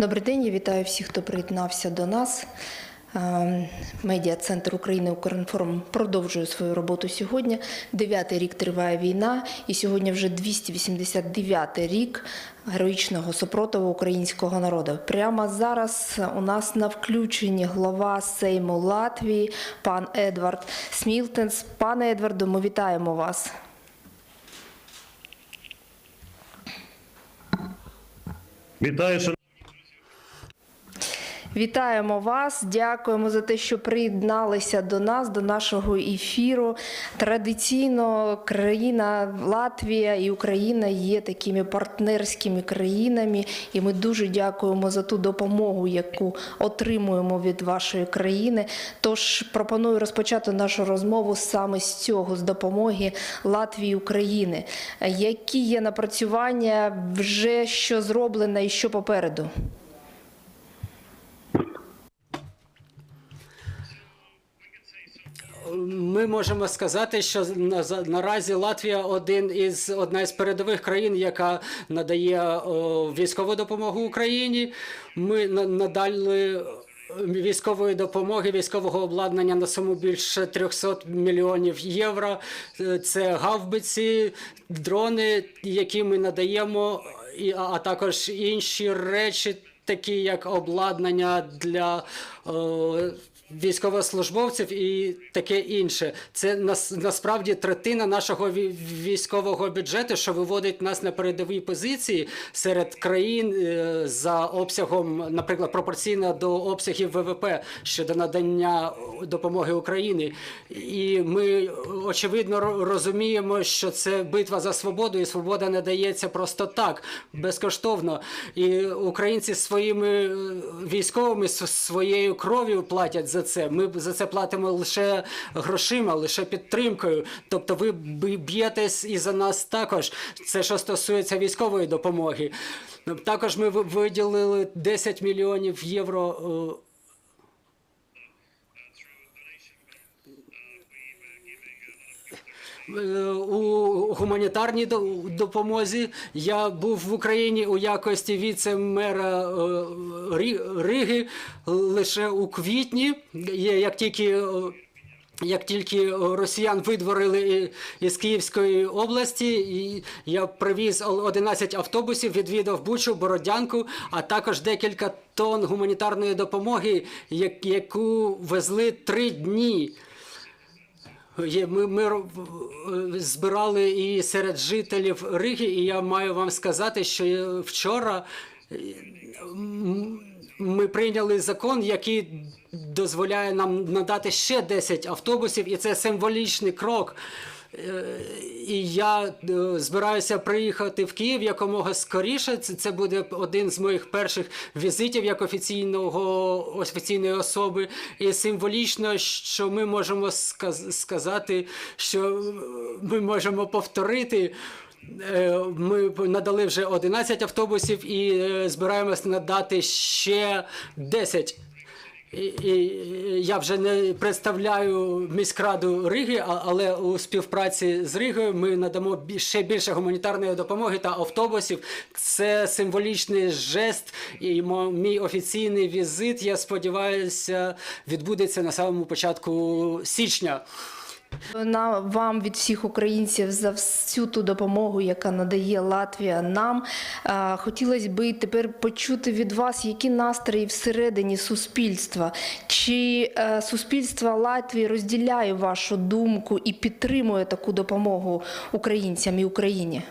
Добрий день, я вітаю всіх, хто приєднався до нас. Ем, Медіа-центр України Укрінформ продовжує свою роботу сьогодні. Дев'ятий рік триває війна, і сьогодні вже 289-й рік героїчного супротиву українського народу. Прямо зараз у нас на включенні глава Сейму Латвії, пан Едвард Смілтенс. Пане Едварду, ми вітаємо вас. Вітаю, Вітаємо вас, дякуємо за те, що приєдналися до нас, до нашого ефіру. Традиційно країна Латвія і Україна є такими партнерськими країнами, і ми дуже дякуємо за ту допомогу, яку отримуємо від вашої країни. Тож пропоную розпочати нашу розмову саме з цього, з допомоги Латвії України. Які є напрацювання, вже що зроблено і що попереду? Ми можемо сказати, що наразі Латвія один із одна із передових країн, яка надає військову допомогу Україні. Ми на- надали військової допомоги, військового обладнання на суму більше 300 мільйонів євро. Е, Це гаубиці, дрони, які ми надаємо, а також інші речі, такі як обладнання для. Військовослужбовців і таке інше. Це нас насправді третина нашого військового бюджету, що виводить нас на передові позиції серед країн е, за обсягом, наприклад, пропорційно до обсягів ВВП щодо надання допомоги Україні. І ми очевидно розуміємо, що це битва за свободу, і свобода не дається просто так, безкоштовно. І українці своїми е, військовими своєю кров'ю платять за це. Ми за це платимо лише грошима, лише підтримкою. Тобто, ви б'єтесь і за нас також. Це що стосується військової допомоги. Також ми виділили 10 мільйонів євро. е, Е, у гуманітарній допомозі. Я був в Україні у якості віце-мера е, Риги лише у квітні, як тільки. е, Як тільки росіян видворили із Київської області, і я привіз 11 автобусів, відвідав Бучу, Бородянку, а також декілька тонн гуманітарної допомоги, яку везли три дні. Ми, ми е, збирали і серед жителів Риги, і я маю вам сказати, що е, вчора е, ми прийняли закон, який дозволяє нам надати ще 10 автобусів, і це символічний крок. Е, І я е, збираюся приїхати в Київ якомога скоріше. Це, буде один з моїх перших візитів як офіційного офіційної особи. І символічно, що ми можемо сказати, що е, ми можемо повторити. Ми надали вже 11 автобусів і збираємось надати ще 10. І, і я вже не представляю міськраду Риги, але у співпраці з Ригою ми надамо ще більше гуманітарної допомоги та автобусів. Це символічний жест, і мій офіційний візит, я сподіваюся, відбудеться на самому початку січня. На вам від всіх українців за всю ту допомогу, яка надає Латвія нам. Хотілося би тепер почути від вас, які настрої всередині суспільства. Чи е, суспільство Латвії розділяє вашу думку і підтримує таку допомогу українцям і Україні?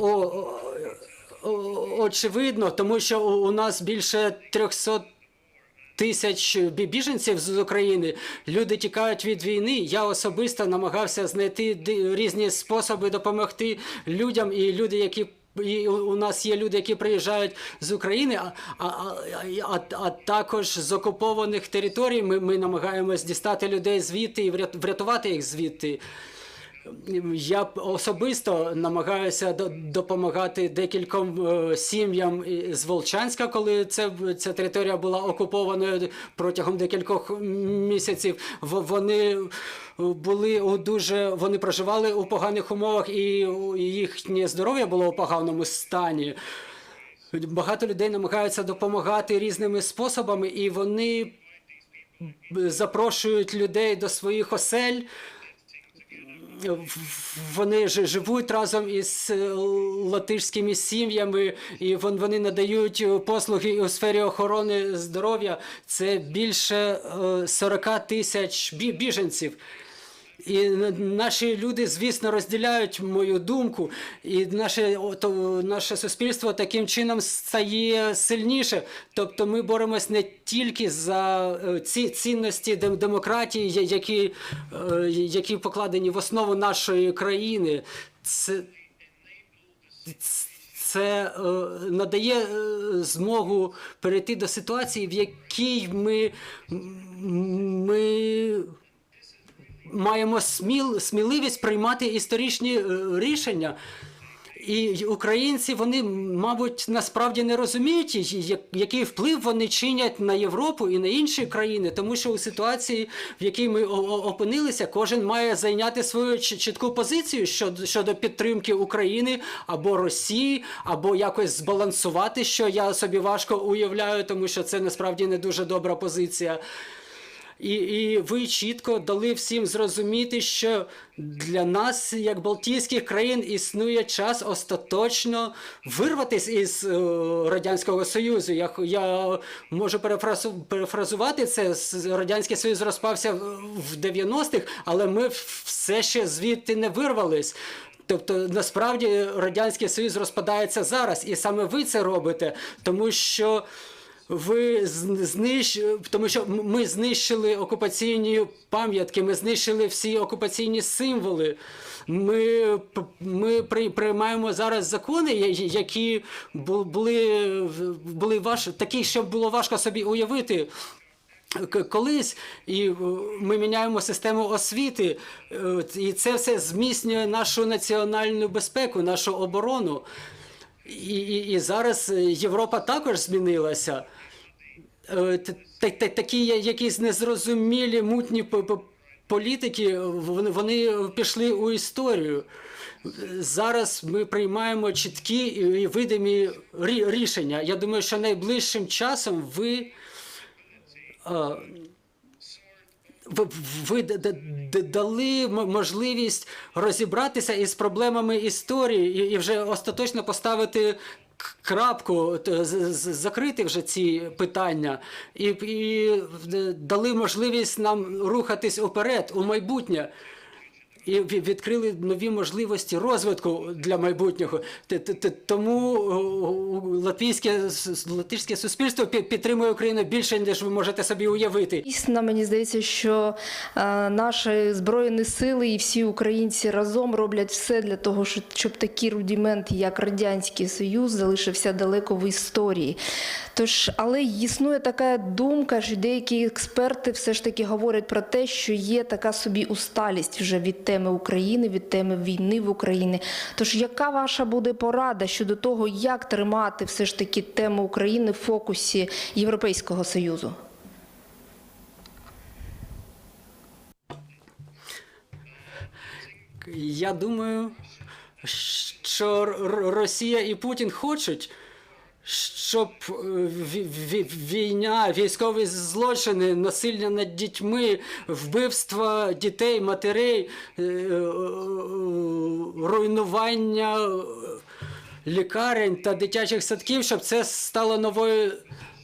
О, очевидно, тому що у нас більше 300 тисяч бі- біженців з України. Люди тікають від війни. Я особисто намагався знайти різні способи допомогти людям, і люди, які. І у нас є люди, які приїжджають з України, а, а, а, а, також з окупованих територій. Ми, ми намагаємось дістати людей звідти і врят- врятувати їх звідти. Я особисто намагаюся до- допомагати декільком е, сім'ям з Волчанська, коли це, ця територія була окупованою протягом декількох місяців. Вони були у дуже вони проживали у поганих умовах, і їхнє здоров'я було у поганому стані. Багато людей намагаються допомагати різними способами, і вони запрошують людей до своїх осель. Вони ж живуть разом із е, латишськими сім'ями, і вон- вони надають е, послуги у сфері охорони здоров'я. Це більше е, 40 тисяч біженців. І наші люди, звісно, розділяють мою думку, і наше, то, наше суспільство таким чином стає сильніше. Тобто ми боремось не тільки за е, ці цінності дем- демократії, які, е, які покладені в основу нашої країни. Це, це е, надає змогу перейти до ситуації, в якій ми, ми маємо сміл, сміливість приймати історичні е, рішення. І українці, вони, мабуть, насправді не розуміють, який вплив вони чинять на Європу і на інші країни, тому що у ситуації, в якій ми опинилися, кожен має зайняти свою чітку позицію щодо підтримки України або Росії, або якось збалансувати, що я собі важко уявляю, тому що це насправді не дуже добра позиція. І, і ви чітко дали всім зрозуміти, що для нас, як Балтійських країн, існує час остаточно вирватися із е, Радянського Союзу. Я, я можу перефразу, перефразувати це. Радянський Союз розпався в 90-х, але ми все ще звідти не вирвались. Тобто насправді Радянський Союз розпадається зараз, і саме ви це робите, тому що ви знищ... тому що ми знищили окупаційні пам'ятки, ми знищили всі окупаційні символи. Ми, ми при- приймаємо зараз закони, які були, були важ... такі, що було важко собі уявити. Колись і е, ми міняємо систему освіти, е, і це все зміцнює нашу національну безпеку, нашу оборону. І, і, і зараз е, Європа також змінилася. Е, Такі якісь незрозумілі мутні політики, вони, вони пішли у історію. Зараз ми приймаємо чіткі і видимі рішення. Я думаю, що найближчим часом ви. Ви, дали можливість розібратися із проблемами історії і, вже остаточно поставити крапку, закрити вже ці питання, і, і дали можливість нам рухатись уперед у майбутнє. І відкрили нові можливості розвитку для майбутнього. Тому о, латвійське суспільство пі- підтримує Україну більше, ніж ви можете собі уявити. Дійсно, мені здається, що е, наші збройні сили і всі українці разом роблять все для того, щоб, такий рудимент, як Радянський Союз, залишився далеко в історії. Тож, але існує така думка, що деякі експерти все ж таки говорять про те, що є така собі усталість вже від теми України, від теми війни в Україні. Тож, яка ваша буде порада щодо того, як тримати все ж таки тему України в фокусі Європейського Союзу? Я думаю, що Росія і Путін хочуть, щоб е, ві- ві- війна, військові злочини, насилля над дітьми, вбивства дітей, матерей, е, е, руйнування лікарень та дитячих садків, щоб це стало новою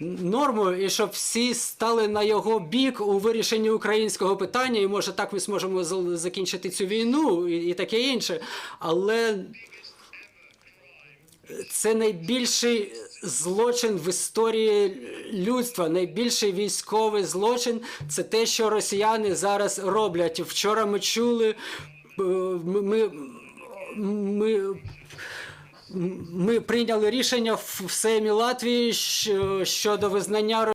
нормою, і щоб всі стали на його бік у вирішенні українського питання, і може так ми зможемо закінчити цю війну і, і таке інше. Але це найбільший злочин в історії людства, найбільший військовий злочин це те, що росіяни зараз роблять. Вчора ми чули, е, ми, ми, ми прийняли рішення в Сеймі Латвії щодо визнання